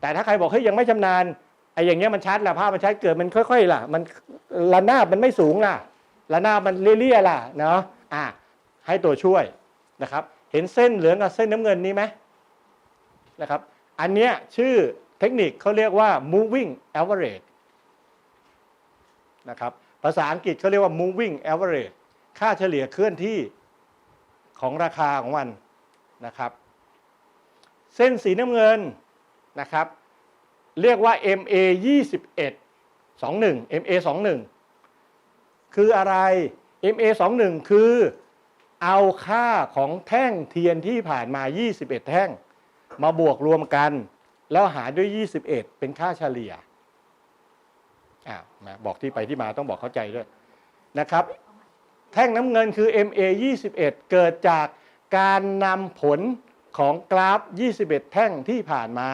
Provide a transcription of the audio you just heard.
แต่ถ้าใครบอกเฮ้ยยังไม่ชำนาญไอ้อย่างเงี้ยมันชัดละภาพมันชัดเกิดมันค่อย ๆ ล่ะ มันระนาบมันไม่สูงล่ะระนาบมันเลี่ยๆล่ะเนาะอะให้ตัวช่วยนะครับ เห็นเส้นเหลืองกับเส้นน้ำเงินนี้ไหมนะครับ อันเนี้ยชื่อเทคนิคเขาเรียกว่า moving average นะครับภาษาอังกฤษเขาเรียกว่า moving average ค่าเฉลี่ยเคลื่อนที่ของราคาของมันนะครับ เส้นสีน้ำเงิน นะครับ เรียกว่า MA 21 21 MA 21 คืออะไร MA 21 คือเอาค่าของแท่งเทียนที่ผ่านมา 21 แท่ง มาบวกรวมกัน แล้วหารด้วย 21 เป็นค่าเฉลี่ยอ่าบอกที่ไปที่มาต้องบอกเข้าใจด้วยนะครับ แท่งน้ำเงินคือ MA 21 เกิดจากการนำผลของกราฟ 21 แท่งที่ผ่านมา